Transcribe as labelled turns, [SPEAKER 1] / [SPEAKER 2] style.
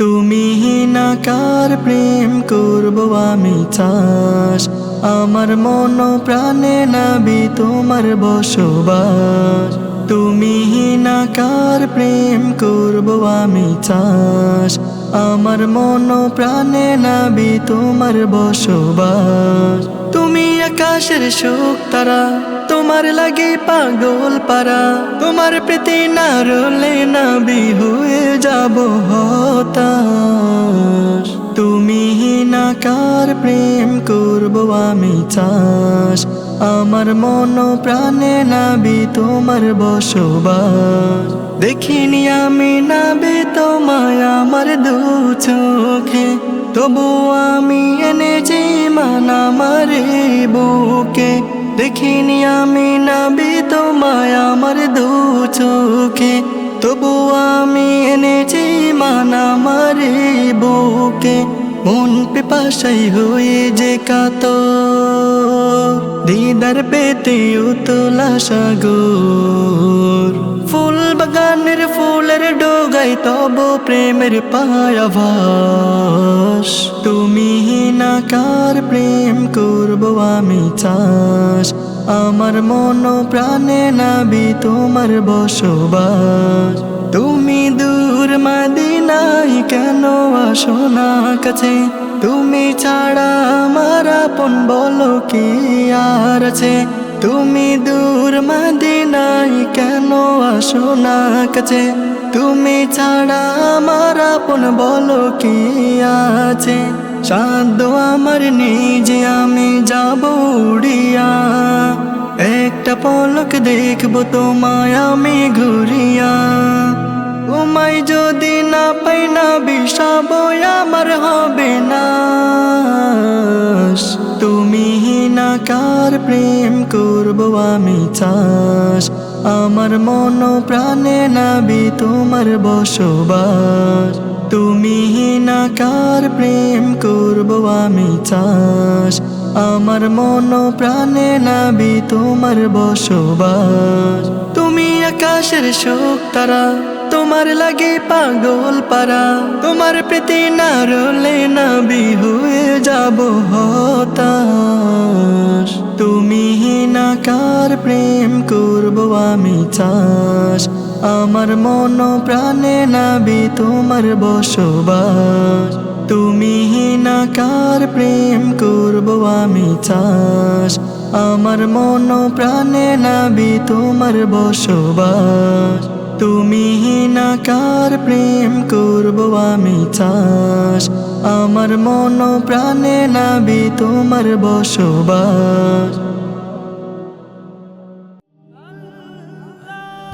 [SPEAKER 1] তুমি নাকার প্রেম করব আমি চাস? আমার মন প্রাণে নাবি তোমার বসবাস। তুমি নাকার প্রেম করব আমি চাস? আমার মন প্রাণে নাবি তোমার বসবাস। তুমি আকাশের সুখ তারা তোমার লাগে পাগল পারা। তোমার প্রীতি না রলে হয়ে যাব হতাশ। তুমি নাকার প্রেম করব আমি চাস। আমার মন প্রাণে নাবি তোমার বসবাস। দেখিনি আমি নাবি তোমায় আমার দু চোখে। তবু আমি এনেছি মান আমার বুকে। দেখিনি আমি নাবি তোমায় আমার দু চোখে। তবু আমি এনেছি মান আমার এই বুকে। মন পেপাশাই হয়ে যে কাত। দিদার পেতে উতলা সাগর। ফুল বাগানের ফুলের ডোগাই তব প্রেমের পায়াভাস তুমি নাকার প্রেম করব আমি চাস, আমার মন প্রাণে নাবি তোমার বসবাস। তুমি দূর মাদিনাই কেন আসো না কাছে? তুমি ছাড়া আমার আপন বলো কি আর আছে? তুমি দূর মাদিনাই কেন আসো না কাছে? তুমি ছাড়া আমার আপন বলো কি আছে? সাধ্য আমার নিজে দেখব তোমায় আমি ঘুরিয়া। তোমায় যদি না পাই না বিষাব, আমার হবে না। তুমি না কার প্রেম করব আমি চাস। আমার মন প্রাণে নাবি তোমার বসবাস। তুমি না কার প্রেম করব আমি চাস। আমার মন প্রাণে নাবি তোমার বসবাস। তুমি আকাশের শোক তারা, তোমার লাগে পাগল পারা। তোমার প্রীতি না রলে নাবি হয়ে যাব হতাশ। তুমি নাকার প্রেম করব আমি চাস আমার মন প্রাণে নাবি তোমার বসবাস। তুমি নাকার প্রেম করব আমি চাস। আমার মন প্রাণে নাবি তোমার বসবাস। তুমি নাকার প্রেম করব আমি চাস। আমার মন প্রাণে নাবি তোমার বসবাস।